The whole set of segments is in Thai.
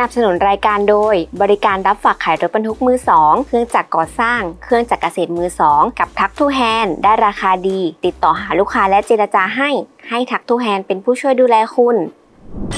นับสนุนรายการโดย บริการรับฝากขายรถบรรทุกมือ 2 เครื่องจักรก่อสร้าง เครื่องจักรเกษตรมือ 2 กับทักทูแฮนได้ราคาดี ติดต่อหาลูกค้าและเจรจาให้ ให้ทักทูแฮนเป็นผู้ช่วยดูแลคุณ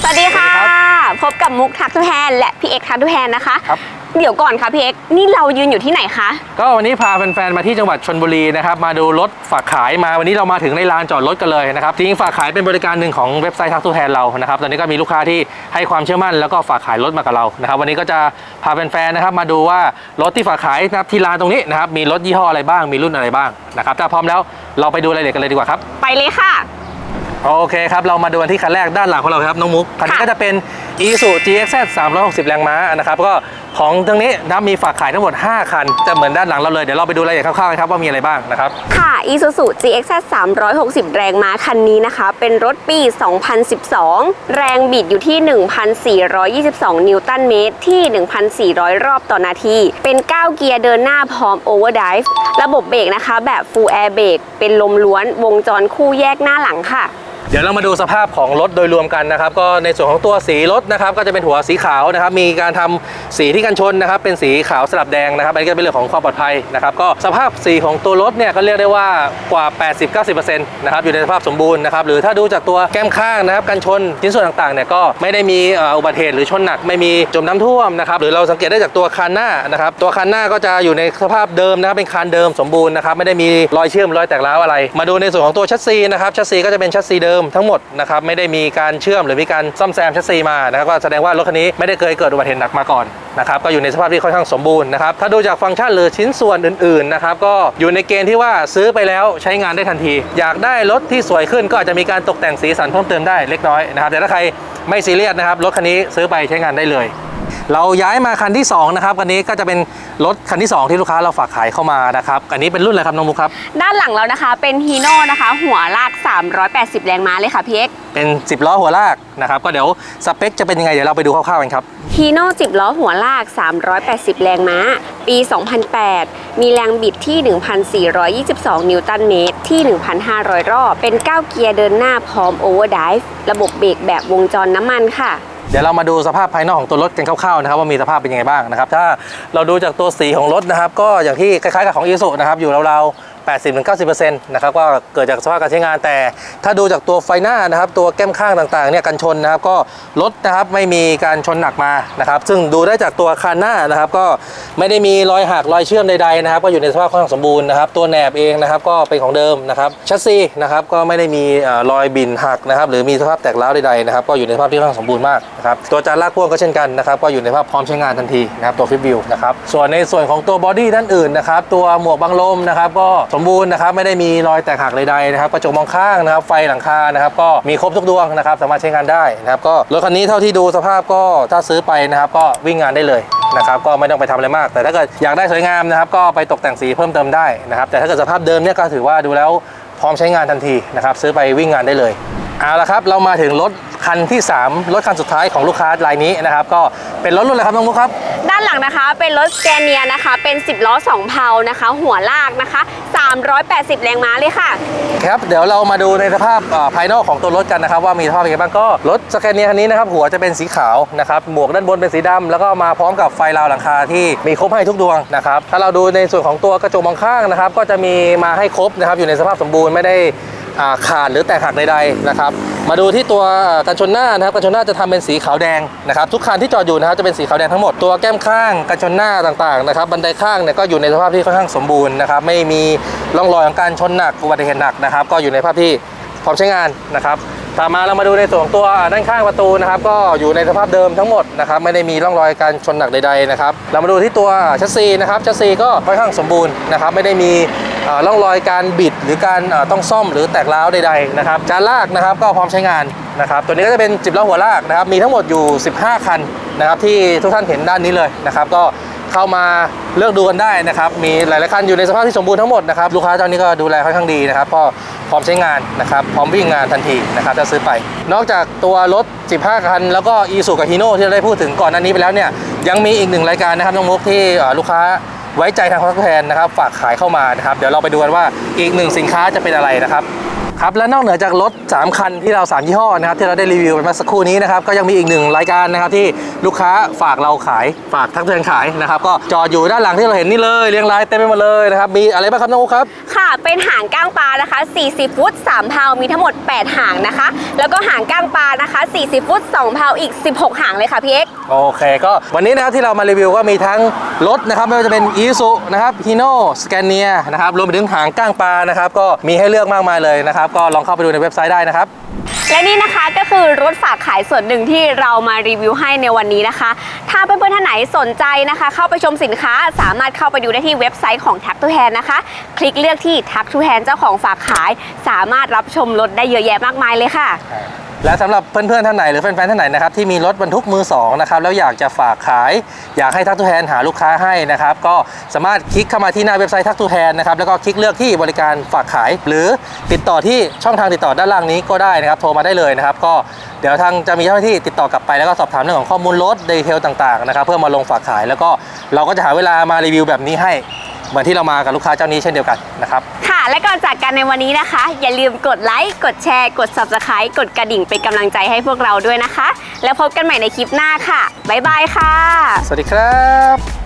สวัสดีค่ะสวัสดีครัพบกับมุกทักทูแฮนและพี่เอกทักทูแฮนนะคะ ครับ เดี๋ยวก่อนค่ะพี่เอกนี่เรายืนอยู่ที่ไหนคะ ก็วันนี้พาแฟนๆมาที่จังหวัดชนบุรีนะครับมาดูรถฝากขายมาวันนี้เรามาถึงในลานจอดรถกันเลยนะครับจริงๆฝากขายเป็นบริการหนึ่งของเว็บไซต์ทักทูแทนเรานะครับตอนนี้ก็มีลูกค้าที่ให้ความเชื่อมั่นแล้วก็ฝากขายรถมากับเรานะครับวันนี้ก็จะพาแฟนๆนะครับมาดูว่ารถที่ฝากขายนะครับที่ลานตรงนี้นะครับมีรถยี่ห้ออะไรบ้างมีรุ่นอะไรบ้างนะครับถ้าพร้อมแล้วเราไปดูรายละเอียดกันเลยดีกว่าครับ ไปเลยค่ะ โอเคครับ เรามาดูกันที่คันแรกด้านหลังของเราครับ น้องมุกคันนี้ค่ะ ก็จะเป็น Isuzu GXZ 360 แรงม้านะครับก็ของตรงนี้นะมีฝากขายทั้งหมด 5 คัน จะเหมือนด้านหลังเราเลย เดี๋ยวเราไปดูรายละเอียดคร่าวๆกันครับว่ามีอะไรบ้างนะครับ ค่ะ Isuzu GXZ 360 แรงม้าคันนี้นะคะ เป็นรถปี 2012 แรงบิดอยู่ที่ 1,422 นิวตันเมตร ที่ 1,400 รอบต่อนาที เป็น 9 เกียร์เดินหน้าพร้อม Overdrive ระบบเบรกนะคะ แบบ Full Air Brake เป็นลมล้วนวงจรคู่แยกหน้าหลังค่ะ เดี๋ยวเรามาดูสภาพของรถโดยรวมกันนะครับ ก็ในส่วนของตัวสีรถนะครับ ก็จะเป็นหัวสีขาวนะครับ มีการทำสีที่กันชนนะครับ เป็นสีขาวสลับแดงนะครับอันนี้ก็เป็นเรื่องของความปลอดภัยนะครับ ก็สภาพสีของตัวรถเนี่ยก็เรียกได้ว่ากว่า 80-90%นะครับอยู่ในสภาพสมบูรณ์นะครับหรือถ้าดูจากตัวแก้มข้างนะครับกันชนชิ้นส่วนต่างๆเนี่ยก็ไม่ได้มีอุบัติเหตุหรือชนหนักไม่มีจมน้ำท่วมนะครับหรือเราสังเกตได้จากตัวคันหน้านะครับตัวคันหน้าก็จะอยู่ในสภาพเดิมนะครับเป็นคันเดิมสมบูรณ์นะครับไม่ได้มีรอยเชื่อมรอยแตกร้าวอะไร มาดูในส่วนของตัวชัสซีนะครับชัสซีก็จะเป็นชัสซีเดิมทั้งหมดนะครับไม่ได้มีการเชื่อมหรือมีการซ่อมแซมชัสซีมานะครับก็แสดงว่ารถคันนี้ไม่ได้เคยเกิดอุบัติเหตุหนักมาก่อนนะครับก็อยู่ในสภาพที่ค่อนข้างสมบูรณ์นะครับถ้าดูจากฟังก์ชันหรือชิ้นส่วนอื่นๆนะครับก็อยู่ในเกณฑ์ที่ว่าซื้อไปแล้วใช้งานได้ทันที อยากได้รถที่สวยขึ้นก็อาจจะมีการตกแต่งสีสันเพิ่มเติมได้เล็กน้อยนะครับแต่ถ้าใครไม่ซีเรียสนะครับรถคันนี้ซื้อไปใช้งานได้เลย เราย้ายมาคันที่สองนะครับคันนี้ก็จะเป็นรถคันที่สองที่ลูกค้าเราฝากขายเข้ามานะครับอันนี้เป็นรุ่นอะไรครับน้องมุกครับ ด้านหลังเรานะคะเป็นฮีโน่นะคะ หัวลาก 380 แรงม้าเลยค่ะพี่เอกเป็น 10 ล้อหัวลากนะครับก็เดี๋ยวสเปคจะเป็นยังไงเดี๋ยวเราไปดูคร่าวๆกันครับฮีโน่10 ล้อหัวลาก 380 แรงม้า ปี 2008 มีแรงบิดที่ 1,422 นิวตันเมตร ที่ 1,500 รอบ เป็น 9 เกียร์เดินหน้าพร้อมโอเวอร์ไดฟ์ระบบเบรกแบบวงจรน้ำมันค่ะ เดี๋ยวเรามาดูสภาพภายนอกของตัวรถกันคร่าวๆนะครับว่ามีสภาพเป็นยังไงบ้างนะครับถ้าเราดูจากตัวสีของรถนะครับ ก็อย่างที่คล้ายๆกับของอีซูนะครับอยู่ราวๆ 80-90%นะครับก็เกิดจากสภาพการใช้งานแต่ ถ้าดูจากตัวไฟหน้านะครับตัวแก้มข้างต่างๆเนี่ยกันชนนะครับก็รถนะครับไม่มีการชนหนักมานะครับซึ่งดูได้จากตัวคันหน้านะครับก็ไม่ได้มีรอยหักรอยเชื่อมใดๆนะครับก็อยู่ในสภาพค่อนข้างสมบูรณ์นะครับตัวแหนบเองนะครับก็เป็นของเดิมนะครับชัสซีนะครับก็ไม่ได้มีรอยบินหักนะครับหรือมีสภาพแตกร้าวใดๆนะครับก็อยู่ในสภาพที่ค่อนข้างสมบูรณ์มากนะครับตัวจานลากพ่วงก็เช่นกันนะครับก็อยู่ในสภาพพร้อมใช้งานทันทีนะครับตัวฟิปวิวนะครับส่วนในส่วนของตัวบอดี้ด้านอื่นนะครับตัวหมวกบังลมนะครับก็สมบูรณ์นะครับไม่ได้มีรอยแตกหักใดๆนะครับกระจกมองข้างนะครับไฟหลังคานะครับก็มีครบทุกดวงนะครับสามารถใช้งานได้นะครับก็รถคันนี้เท่าที่ดูสภาพก็ถ้าซื้อไปนะครับก็วิ่งงานได้เลยนะครับก็ไม่ต้องไปทำอะไรมาก แต่ถ้าเกิดอยากได้สวยงามนะครับก็ไปตกแต่งสีเพิ่มเติมได้นะครับแต่ถ้าเกิดสภาพเดิมเนี่ยก็ถือว่าดูแล้วพร้อมใช้งานทันทีนะครับซื้อไปวิ่งงานได้เลย เอาละครับเรามาถึงรถคันที่ 3 รถคันสุดท้ายของลูกค้ารายนี้นะครับก็เป็นรถรุ่นอะไรครับน้องมุกครับ ด้านหลังนะคะเป็นรถสแกเนียนะคะ เป็น 10 ล้อ 2 เพานะคะ หัวลากนะคะ 380 แรงม้าเลยค่ะ ครับเดี๋ยวเรามาดูในสภาพเอ่อภายนอกของตัวรถกันนะครับ ว่ามีสภาพเป็นยังไงบ้างก็รถสแกนเนียคันนี้นะครับหัวจะเป็นสีขาวนะครับหมวกด้านบนเป็นสีดำแล้วก็มาพร้อมกับไฟราวหลังคาที่มีครบให้ทุกดวงนะครับถ้าเราดูในส่วนของตัวกระจกมองข้างนะครับก็จะมีมาให้ครบนะครับอยู่ในสภาพสมบูรณ์ไม่ได้อ่า ขาดหรือแตกหักใดๆนะครับ มาดูที่ตัวกันชนหน้านะครับกันชนหน้าจะทำเป็นสีขาวแดงนะครับทุกคันที่จอดอยู่นะครับจะเป็นสีขาวแดงทั้งหมดตัวแก้มข้างกันชนหน้าต่างๆนะครับบันไดข้างเนี่ยก็อยู่ในสภาพที่ค่อนข้างสมบูรณ์นะครับไม่มีร่องรอยของการชนหนักอุบัติเหตุหนักนะครับ ก็อยู่ในสภาพที่พร้อมใช้งานนะครับ ต่อมาเรามาดูในส่วนของตัวด้านข้างประตูนะครับ ก็อยู่ในสภาพเดิมทั้งหมดนะครับ ไม่ได้มีร่องรอยการชนหนักใดๆนะครับ เรามาดูที่ตัวชัสซีนะครับชัสซีก็ค่อนข้างสมบูรณ์นะครับ ไม่ได้มีร่องรอยการบิดหรือการต้องซ่อมหรือแตกร้าวใดๆนะครับจานลากนะครับก็พร้อมใช้งานนะครับ ตัวนี้ก็จะเป็นจิบล้อหัวลากนะครับ มีทั้งหมดอยู่ 15 คันนะครับที่ทุกท่านเห็นด้านนี้เลยนะครับ ก็ เข้ามาเลือกดูกันได้นะครับ มีหลายๆคันอยู่ในสภาพที่สมบูรณ์ทั้งหมดนะครับ ลูกค้าเจ้านี้ก็ดูแลค่อนข้างดีนะครับ ก็พร้อมใช้งานนะครับ พร้อมวิ่งงานทันทีนะครับถ้าซื้อไป นอกจากตัวรถ 15 คัน แล้วก็อีซูกับฮีโน่ที่เราได้พูดถึงก่อนหน้านี้ไปแล้วเนี่ย ยังมีอีกหนึ่งรายการนะครับน้องมุกที่ลูกค้าไว้ใจทางคอสแทนนะครับ ฝากขายเข้ามานะครับ เดี๋ยวเราไปดูกันว่าอีกหนึ่งสินค้าจะเป็นอะไรนะครับครับและนอกเหนือจากรถ 3 คันที่เรา 3 ยี่ห้อนะครับที่เราได้รีวิวไปเมื่อสักครู่นี้นะครับก็ยังมีอีกหนึ่งรายการนะครับที่ ลูกค้าฝากเราขายฝากทักเตือนขายนะครับ ก็จอดอยู่ด้านหลังที่เราเห็นนี่เลยเรียงรายเต็มไปหมดเลยนะครับ มีอะไรบ้างครับน้องอุ๊ครับ ค่ะ เป็นหางก้างปลานะคะ 40 ฟุต 3เพามีทั้งหมด 8 หางนะคะ แล้วก็หางก้างปลานะคะ 40 ฟุต 2เพาอีก 16 หางเลยค่ะพี่เอ็กซ์โอเค ก็วันนี้นะครับที่เรามารีวิวก็มีทั้งรถนะครับไม่ว่าจะเป็นอีซูนะครับฮีโน่สแกนเนียนะครับรวมไปถึงหางก้างปลานะครับก็มีให้เลือกมากมายเลยนะครับก็ลองเข้าไปดูในเว็บไซต์ได้นะครับ และนี่นะคะก็คือรถฝากขายส่วนหนึ่งที่เรามารีวิวให้ในวันนี้นะคะ ถ้าเพื่อนๆท่านไหนสนใจนะคะ เข้าไปชมสินค้าสามารถเข้าไปดูได้ที่เว็บไซต์ของ Tag to Hand นะคะ คลิกเลือกที่ Tag to Hand เจ้าของฝากขาย สามารถรับชมรถได้เยอะแยะมากมายเลยค่ะ และสำหรับเพื่อนๆท่านไหนหรือแฟนๆท่านไหนนะครับที่มีรถบรรทุกมือสองนะครับแล้วอยากจะฝากขาย อยากให้ทักทูแฮนหาลูกค้าให้นะครับก็สามารถคลิกเข้ามาที่หน้าเว็บไซต์ทักทูแฮนนะครับแล้วก็คลิกเลือกที่บริการฝากขาย หรือติดต่อที่ช่องทางติดต่อด้านล่างนี้ก็ได้นะครับโทรมาได้เลยนะครับก็เดี๋ยวทางจะมีเจ้าหน้าที่ติดต่อกลับไปแล้วก็สอบถามเรื่องของข้อมูลรถดีเทลต่างๆนะครับเพื่อมาลงฝากขาย แล้วก็เราก็จะหาเวลามารีวิวแบบนี้ให้ เหมือนที่เรามากับลูกค้าเจ้านี้เช่นเดียวกันนะครับ ค่ะ และก่อนจากกันในวันนี้นะคะ อย่าลืมกดไลค์ กดแชร์ กด Subscribe กดกระดิ่งเป็นกำลังใจให้พวกเราด้วยนะคะ แล้วพบกันใหม่ในคลิปหน้าค่ะ บ๊ายบายค่ะ สวัสดีครับ